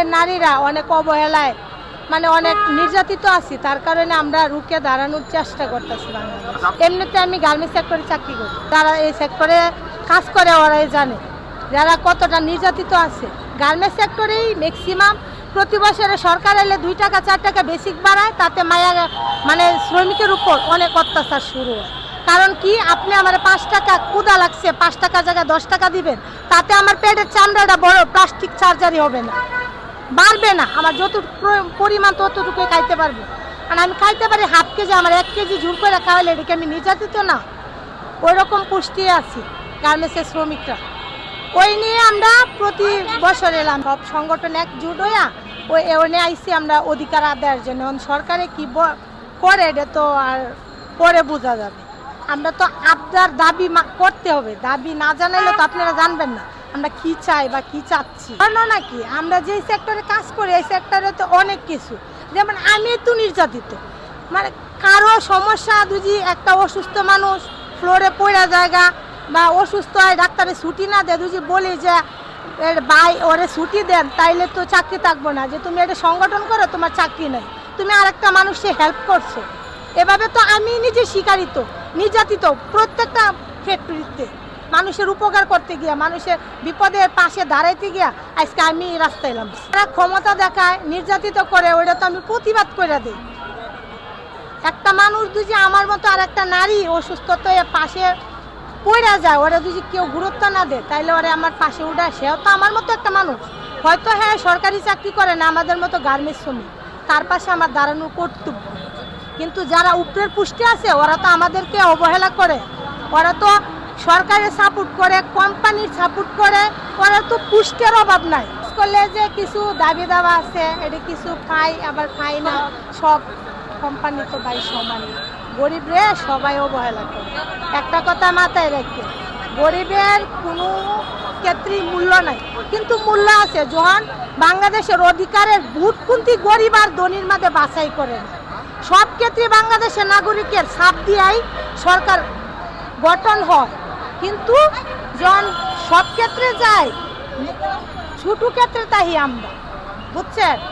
আমাদের নারীরা অনেক অবহেলায় মানে অনেক নির্যাতিত আছি, তার কারণে আমরা রুখে দাঁড়ানোর চেষ্টা করতেছি বাংলাদেশ। এমনিতে আমি গার্মেন্টস সেক্টরে চাকরি করি। যারা এই সেক্টরে কাজ করে ওরাই জানে। যারা কতটা নির্যাতিত আছে গার্মেন্টস সেক্টরেই ম্যাক্সিমাম প্রতি বছরে সরকার এলে দুই টাকা, চার টাকা বেসিক বাড়ায়, তাতে মায়া মানে শ্রমিকের উপর অনেক অত্যাচার শুরু হয়। কারণ কি? আপনি আমার পাঁচ টাকা কুদা লাগছে, পাঁচ টাকা জায়গায় দশ টাকা দিবেন, তাতে আমার পেটের চামড়াটা বড় প্লাস্টিক সার্জারি হবে না। বাড়বে না। আমার যত পরিমাণ ততটুকুই খাইতে পারব। আর আমি খাইতে পারি হাফ কেজি, আমার এক কেজি ঝুল করে খাওয়ালে এটাকে আমি নির্যাতিত না। ওই রকম পুষ্টি আছি গার্মেন্টসের শ্রমিকরা। ওই নিয়ে আমরা প্রতি বছর এলাম। সব সংগঠন একজুট হইয়া ওই ওনে আইসি আমরা অধিকার আদায়ের জন্য। সরকারে কি করে এটা তো আর পরে বোঝা যাবে। আমরা তো আবদার দাবি করতে হবে। দাবি না জানাইলে তো আপনারা জানবেন না। আমরা কি চাই বা কি চাচ্ছি? নাকি আমরা যে সেক্টরে কাজ করি, এই সেক্টরে তো অনেক কিছু। যেমন আমি তো নির্যাতিত। মানে কারও সমস্যা যদি একটা অসুস্থ মানুষ ফ্লোরে পড়া জায়গা বা অসুস্থ হয় ডাক্তারে ছুটি না দেয়, যদি বলি যে, এর ভাই, ওরে ছুটি দেন, তাইলে তো চাকরি থাকব না। যে তুমি এটা সংগঠন করো, তোমার চাকরি নেই। তুমি আরেকটা মানুষকে হেল্প করছ। এভাবে তো আমি নিজে শিকারিত, নির্যাতিত প্রত্যেকটা ফ্যাক্টরিতে মানুষের উপকার করতে গিয়া, মানুষের বিপদের পাশে দাঁড়াইতে গিয়া আজকে আমি রাস্তায় এলাম। তারা ক্ষমতা দেখায়, নির্যাতিত করে ওটা তো আমি প্রতিবাদ করে দিই। একটা মানুষ যদি আমার মতো আর একটা নারী অসুস্থতা হয়ে পাশে পড়ে যায়, ওরা যদি কেউ গুরুত্ব না দেয়, তাইলে ওরা আমার পাশে উঠায়, সেও তো আমার মতো একটা মানুষ। হয়তো হ্যাঁ সরকারি চাকরি করে না, আমাদের মতো গার্মেন্টস শ্রমিক। তার পাশে আমার দাঁড়ানোর কর্তব্য। কিন্তু যারা উপরের পুষ্টি আছে, ওরা তো আমাদেরকে অবহেলা করে। ওরা তো সরকারের সাপোর্ট করে কোম্পানির সাপোর্ট করে, ওরা তো পুষ্টের অভাব নাই। করলে যে কিছু দাবি দাবা আছে, এটা কিছু খাই আবার খাই না, সব কোম্পানি তো ভাই সমান। গরিব রে সবাই অবহেলা করে। একটা কথা মাথায় রেখে গরিবের কোনো ক্ষেত্রে মূল্য নাই। কিন্তু মূল্য আছে, যখন বাংলাদেশের অধিকারের ভোট কুন্তি গরিব আর ধনির মাঝে বাছাই করে। সব ক্ষেত্রে বাংলাদেশের নাগরিকের ছাপ দিয়াই সরকার গঠন হয়। কিন্তু জন সব ক্ষেত্রে যায় ছোট ক্ষেত্রে তাই আমরা। বুঝছেন?